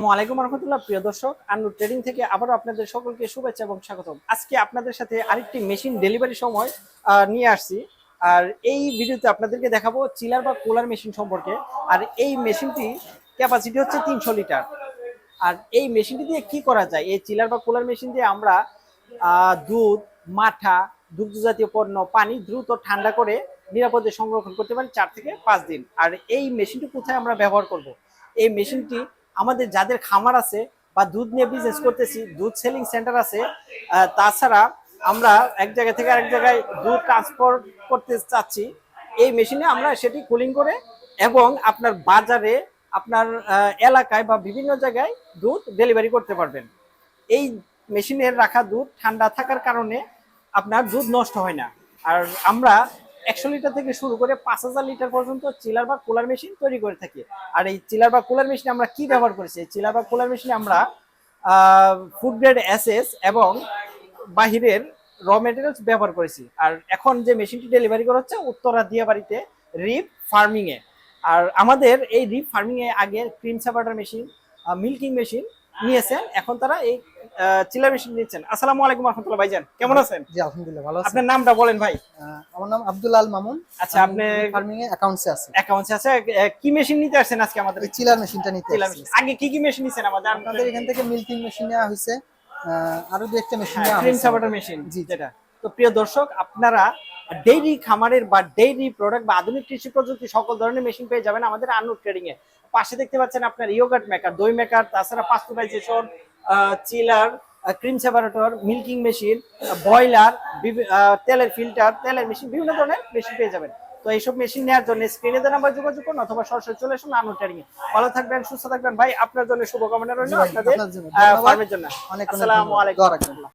আসসালামু আলাইকুম রহমতুল্লাহ, প্রিয় দর্শক আন্নু ট্রেডিং থেকে আবারও আপনাদের সকলকে শুভেচ্ছা এবং স্বাগতম। আজকে আপনাদের সাথে আরেকটি মেশিন ডেলিভারি সময় নিয়ে আসছি। আর এই ভিডিওতে আপনাদেরকে দেখাবো চিলার বা কুলার মেশিন সম্পর্কে। আর এই মেশিনটি ক্যাপাসিটি হচ্ছে তিনশো লিটার। আর এই মেশিনটি দিয়ে কি করা যায়? এই চিলার বা কুলার মেশিন দিয়ে আমরা দুধ, মাঠা দুগ্ধ জাতীয় পণ্য, পানি দ্রুত ঠান্ডা করে নিরাপদে সংরক্ষণ করতে পারি চার থেকে পাঁচ দিন। আর এই মেশিনটি কোথায় আমরা ব্যবহার করব? এই মেশিনটি আমাদের যাদের খামার আছে বা দুধ নিয়ে বিজনেস করতেছি, দুধ সেলিং সেন্টার আছে তাছাড়া আমরা এক জায়গা থেকে আরেক জায়গায় দুধ ট্রান্সপোর্ট করতে চাচ্ছি, এই মেশিনে আমরা সেটি কুলিং করে এবং আপনার বাজারে, আপনার এলাকায় বা বিভিন্ন জায়গায় দুধ ডেলিভারি করতে পারবেন। এই মেশিনের রাখা দুধ ঠান্ডা থাকার কারণে আপনার দুধ নষ্ট হয় না। আর আমরা একশো লিটার থেকে শুরু করে পাঁচ হাজার লিটার পর্যন্ত চিলার বা কুলার মেশিন তৈরি করে থাকি। আর এই চিলার বা কুলার মেশিনে আমরা কি ব্যবহার করেছি? চিলার বা কুলার মেশিনে আমরা ফুড গ্রেড এসএস এবং বাহিরের র মেটেরিয়ালস ব্যবহার করেছি। আর এখন যে মেশিনটি ডেলিভারি করা হচ্ছে, উত্তরা দিয়াবাড়িতে রিপ ফার্মিংয়ে আর আমাদের এই রিপ ফার্মিংয়ে আগে cream separator machine milking machine নিয়েছেন এখন তারা এই চিলার মেশিন নিচ্ছেন। আসসালামু আলাইকুম রহমতুল্লাহ ভাইজান কেমন আছেন? জি আলহামদুলিল্লাহ ভালো আছি। আপনার নামটা বলেন ভাই। আমার নাম আব্দুল আল মামুন। আচ্ছা, আপনি- ফার্মিং এ অ্যাকাউন্টসে আছি অ্যাকাউন্টস আছে কি মেশিন নিতে আসছেন আজকে আমাদের? এই চিলার মেশিনটা নিতে মেশিন। আগে কি কি মেশিন নিছেন আমাদের? আপনাদের এখান থেকে মিল্কিং মেশিন নেওয়া হয়েছে। আরও দু একটা মেশিন নেওয়া ক্রিম হয়েছে। সাপাটার মেশিন জি, জি। যেটা। তো প্রিয় দর্শক আপনারা ডেইরি খামারের বা ডেইরি প্রোডাক্ট বা আধুনিক কৃষি প্রযুক্তি সকল ধরনের মেশিন পেয়ে যাবেন আমাদের আনুর ট্রেডিং এ। পাশে দেখতে পাচ্ছেন আপনার ইয়োগার্ট মেকার দই মেকার তাছাড়া pasteurisation chiller cream separator milking machine boiler তেলের ফিল্টার তেলের মেশিন বিভিন্ন ধরনের মেশিন পেয়ে যাবেন। তো এইসব মেশিন নেওয়ার জন্য স্ক্রিনে দেওয়া নাম্বার যোগাযোগ করুন অথবা সরাসরি চলে আসুন আনুর ট্রেডিং এ। ভালো থাকবেন সুস্থ থাকবেন। ভাই আপনার জন্য শুভকামনা রইল আপনাদের। ফার্মের জন্য আসসালামু আলাইকুম।